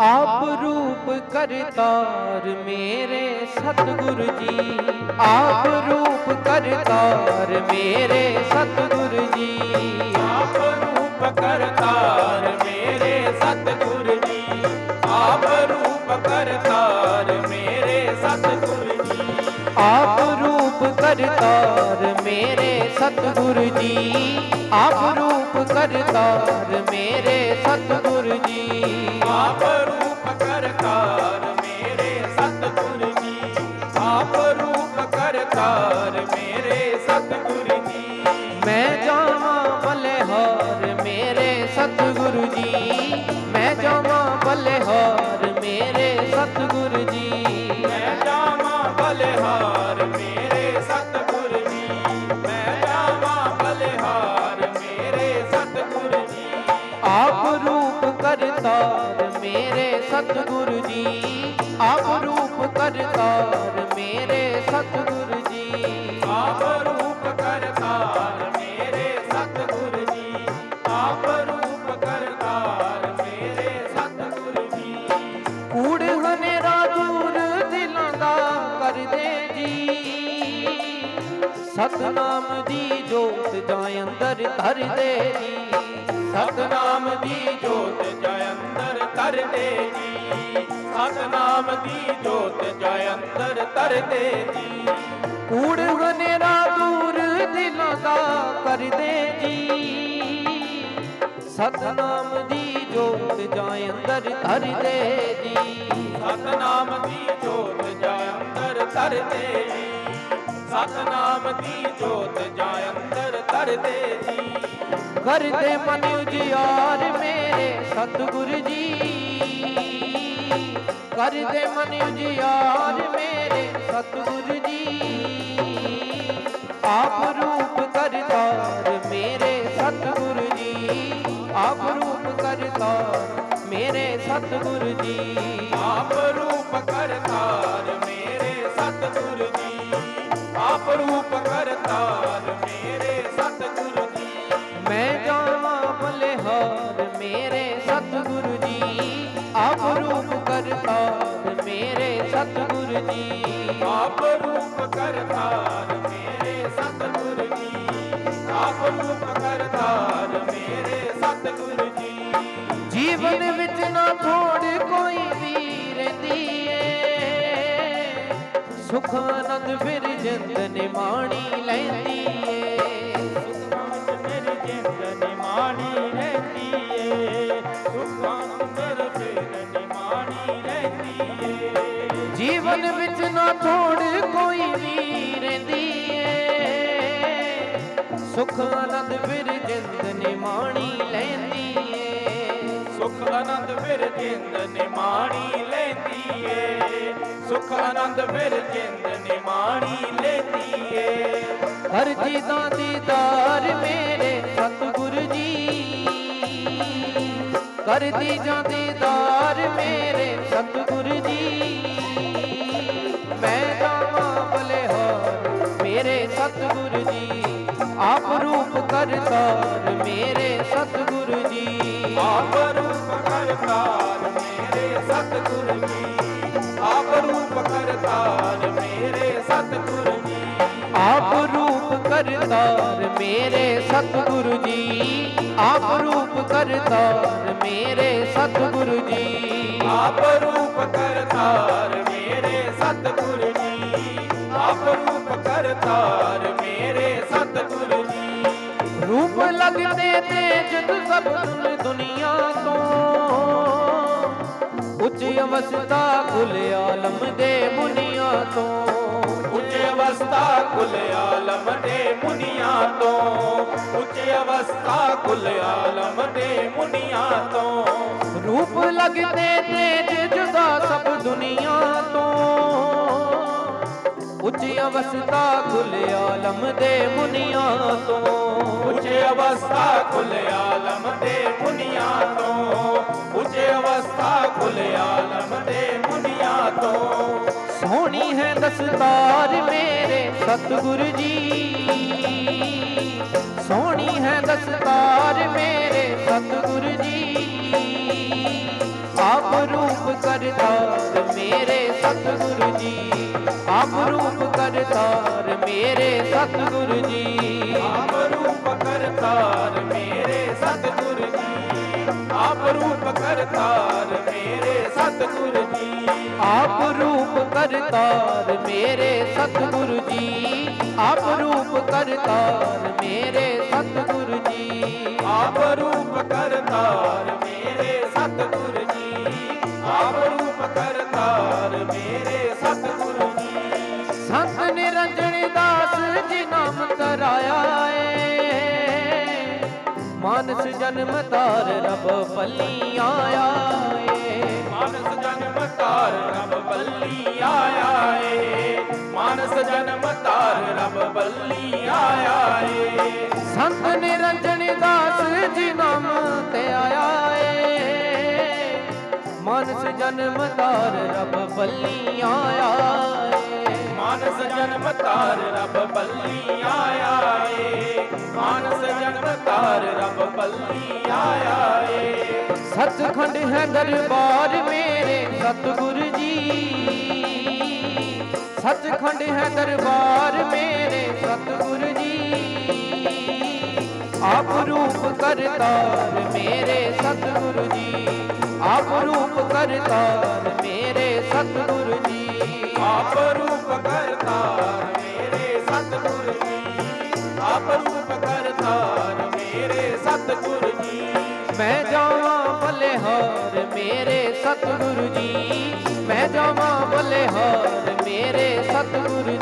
ਆਪ ਰੂਪ ਕਰਤਾਰ ਮੇਰੇ ਸਤਿਗੁਰ ਜੀ। ਆਪ ਰੂਪ ਕਰਤਾਰ ਮੇਰੇ ਸਤਿਗੁਰ ਜੀ। ਆਪ ਰੂਪ ਕਰਤਾਰ ਮੇਰੇ ਸਤਿਗੁਰ ਜੀ। ਆਪ ਰੂਪ ਕਰਤਾਰ ਮੇਰੇ ਸਤਿਗੁਰ ਜੀ। ਆਪ ਰੂਪ ਕਰਤਾਰ ਮੇਰੇ ਸਤਿਗੁਰ ਜੀ। ਆਪ ਰੂਪ ਕਰਤਾਰ ਮੇਰੇ ਸਤਿਗੁਰ ਸਤਿਗੁਰੂ ਜੀ ਆਪ ਰੂਪ ਕਰਤਾਰ ਮੇਰੇ ਸਤਿਗੁਰੂ ਜੀ। ਆਪ ਰੂਪ ਕਰਤਾਰ ਮੇਰੇ ਸਤਿਗੁਰ ਜੀ ਆਪ ਰੂਪ ਕਰਤਾਰ ਮੇਰੇ ਸਤਿਗੁਰ ਜੀ। ਕੂੜ ਹਨੇਰਾ ਦੂਰ ਦਿਲਾਂ ਦਾ ਕਰਦੇ ਜੀ। ਸਤਨਾਮ ਦੀ ਜੋਤ ਜਾਂ ਅੰਦਰ ਧਰਦੇ ਜੀ। ਸਤਨਾਮ ਦੀ ਜੋਤ ਜੈ ਅੰਦਰ ਜੀ। ਸਤਨਾਮ ਦੀ ਜੋਤ ਜੈ ਅੰਦਰ ਤਰਦੇ ਜੀ। ਕੂੜ ਹਨੇਰਾ ਦੂਰ ਦਿਲਾਂ ਦਾ ਕਰਦੇ ਜੀ। ਸਤਨਾਮ ਦੀ ਜੋਤ ਜੈ ਅੰਦਰ ਧਰਦੇ ਜੀ। ਸਤਨਾਮ ਦੀ ਜੋਤ ਜੈ ਅੰਦਰ ਤਰਦੇ ਜੀ। ਸਤਨਾਮ ਦੀ ਜੋਤ ਜੈ ਅੰਦਰ ਤਰਦੇ ਜੀ। ਕਰਦੇ ਮਨ ਉਜਿਆਰ ਮੇਰੇ ਸਤਿਗੁਰ ਜੀ। ਕਰਦੇ ਮਨ ਉਜਿਆਰ ਮੇਰੇ ਸਤਿਗੁਰ ਜੀ। ਆਪ ਰੂਪ ਕਰਤਾਰ ਮੇਰੇ ਸਤਿਗੁਰ ਜੀ। ਆਪ ਰੂਪ ਕਰਤਾਰ ਮੇਰੇ ਸਤਿਗੁਰ ਜੀ। ਆਪ ਰੂਪ ਕਰਤਾਰ ਮੇਰੇ ਸਤਿਗੁਰ ਜੀ। ਆਪ ਰੂਪ ਕਰਤਾਰ ਮੇਰੇ ਮੇਰੇ ਸਤਿਗੁਰੂ ਜੀ ਆਪ ਰੂਪ ਕਰਤਾਰ ਮੇਰੇ ਸਤਿਗੁਰੂ ਜੀ। ਆਪ ਰੂਪ ਕਰਤਾਰ ਮੇਰੇ ਸਤਿਗੁਰ ਜੀ। ਆਪ ਰੂਪ ਕਰਤਾਰ ਮੇਰੇ ਸਤਿਗੁਰ ਜੀ। ਜੀਵਨ ਵਿੱਚ ਨਾ ਥੋੜ ਕੋਈ ਵੀ ਰਹਿੰਦੀ ਏ ਸੁਖ ਆਨੰਦ ਫਿਰ ਜਿੰਦ ਨਿਮਾਣੀ ਲੈਂਦੀ। ਸੁਖ ਆਨੰਦ ਫਿਰ ਜਿੰਦ ਨਿਮਾਣੀ ਲੈਂਦੀ ਏ ਸੁਖ ਆਨੰਦ ਫਿਰ ਜਿੰਦ ਨਿਮਾਣੀ ਲੈਂਦੀ ਏ ਹਰ ਜੀ ਦਾ ਦੀਦਾਰ ਮੇਰੇ ਸਤਿਗੁਰ ਜੀ ਕਰਦੀ ਜਾਂ ਦੀਦਾਰ ਮੇਰੇ ਸਤਿਗੁਰ ਜੀ ਕਰਤਾਰ ਮੇਰੇ ਸਤਿਗੁਰ ਜੀ। ਆਪ ਰੂਪ ਕਰਤਾਰ ਮੇਰੇ ਸਤਿਗੁਰ ਜੀ। ਆਪ ਰੂਪ ਕਰਤਾਰ ਮੇਰੇ ਸਤਿਗੁਰ ਜੀ। ਆਪ ਰੂਪ ਕਰਤਾਰ ਮੇਰੇ ਸਤਿਗੁਰੂ ਜੀ। ਆਪ ਰੂਪ ਕਰਤਾਰ ਮੇਰੇ ਸਤਿਗੁਰੂ ਜੀ। ਆਪ ਰੂਪ ਕਰਤਾਰ ਮੇਰੇ ਸਤਿਗੁਰ ਜੀ। ਆਪ ਰੂਪ ਕਰਤਾਰ ਮੇਰੇ ਸਤਿਗੁਰ ਜੀ ਰੂਪ ਲੱਗਦੇ ਤੇਜ ਸਭ ਦੁਨ ਦੁਨੀਆ ਤੋਂ। ਉੱਚ ਅਵਸਥਾ ਕੁਲ ਆਲਮ ਦੇ ਮੁਨੀਆਂ ਤੋਂ। ਉੱਚ ਅਵਸਥਾ ਕੁਲ ਆਲਮ ਦੇ ਮੁਨੀਆਂ ਤੋਂ। ਉੱਚ ਅਵਸਥਾ ਕੁਲ ਆਲਮ ਦੇ ਮੁਨੀਆਂ ਤੋਂ। ਰੂਪ ਲੱਗਦੇ ਤੇਜ ਜੁਦਾ ਸਭ ਦੁਨੀਆ ਤੋਂ। ਉੱਚ ਅਵਸਥਾ ਕੁਲ ਆਲਮ ਦੇ ਮੁਨੀਆਂ ਤੋਂ। ਅਵਸਥਾ ਕੁਲ ਆਲਮ ਦੇ ਮੁਨੀਆਂ ਤੋਂ। ਉੱਚ ਅਵਸਥਾ ਕੁਲ ਆਲਮ ਦੇ ਮੁਨੀਆਂ ਤੋਂ। ਸੋਹਣੀ ਹੈ ਦਸਤਾਰ ਮੇਰੇ ਸਤਿਗੁਰ ਜੀ। ਸੋਹਣੀ ਹੈ ਦਸਤਾਰ ਮੇਰੇ ਸਤਿਗੁਰ ਜੀ। ਆਪ ਆਪ ਰੂਪ ਕਰਤਾਰ ਮੇਰੇ ਸਤਿਗੁਰੂ ਜੀ। ਆਪ ਰੂਪ ਕਰਤਾਰ ਮੇਰੇ ਸਤਿਗੁਰੂ ਜੀ। ਆਪ ਰੂਪ ਕਰਤਾਰ ਮੇਰੇ ਸਤਿਗੁਰ ਜੀ। ਆਪ ਰੂਪ ਕਰਤਾਰ ਮੇਰੇ ਸਤਿਗੁਰ ਜੀ। ਆਪ ਰੂਪ ਕਰਤਾਰ ਮੇਰੇ ਸਤਿਗੁਰੂ ਜੀ। ਆਪ ਰੂਪ ਕਰਤਾਰ ਮੇਰੇ ਸਤਿਗੁਰੂ ਜੀ। ਆਪ ਰੂਪ ਕਰਤਾਰ ਮੇਰੇ ਸਤਿਗੁਰ ਜੀ। ਆਪ ਰੂਪ ਕਰਤਾਰ ਮੇਰੇ ਸਤਿਗੁਰ ਜੀ। ਸੰਤ ਨਿਰੰਜਨ ਦਾਸ ਜੀ ਨਾਮ ਤਰਾਇਆ ਏ। ਮਾਨਸ ਜਨਮ ਤਾਰ ਰਬ ਪੱਲੀ ਆਇਆ ਏ। ਮਾਨਸ ਜਨਮ ਤਾਰ ਰਬ ਬੱਲੀ ਆਇਆ ਏ। ਮਾਨਸ ਜਨਮ ਤਾਰ ਰਬ ਬੱਲੀ ਆਇਆ ਏ। ਸੰਤ ਨਿਰੰਜਨ ਦਾਸ ਜੀ ਨਾਮ ਤੇ ਆਇਆ ਏ। ਮਾਨਸ ਜਨਮ ਤਾਰ ਰਬ ਪੱਲੀ ਆਇਆ ਏ। ਮਾਨਸ ਜਨਮ ਤਾਰ ਰਬ ਬੱਲੀ ਆਇਆ ਏ। ਮਾਨਸ ਜਨਮ ਤਾਰ ਰਬ ਬੱਲੀ ਆਇਆ ਏ। ਸਤਖੰਡ ਹੈ ਦਰਬਾਰ ਮੇਰੇ ਸਤਿਗੁਰ ਜੀ। ਸਤਖੰਡ ਹੈ ਦਰਬਾਰ ਮੇਰੇ ਸਤਿਗੁਰ ਜੀ। ਆਪ ਰੂਪ ਕਰਤਾਰ ਮੇਰੇ ਸਤਿਗੁਰ ਜੀ। ਆਪ ਰੂਪ ਕਰਤਾਰ ਮੇਰੇ ਸਤਿਗੁਰ ਜੀ। ਆਪ ਰੂਪ ਕਰਤਾਰ ਮੇਰੇ ਸਤਿਗੁਰ ਜੀ। ਆਪ ਬਲਿਹਾਰ ਮੇਰੇ ਸਤਿਗੁਰੂ ਜੀ ਮੈਂ ਜਾਵਾਂ ਬਲੇ ਬਲਿਹਾਰ ਮੇਰੇ ਸਤਿਗੁਰੂ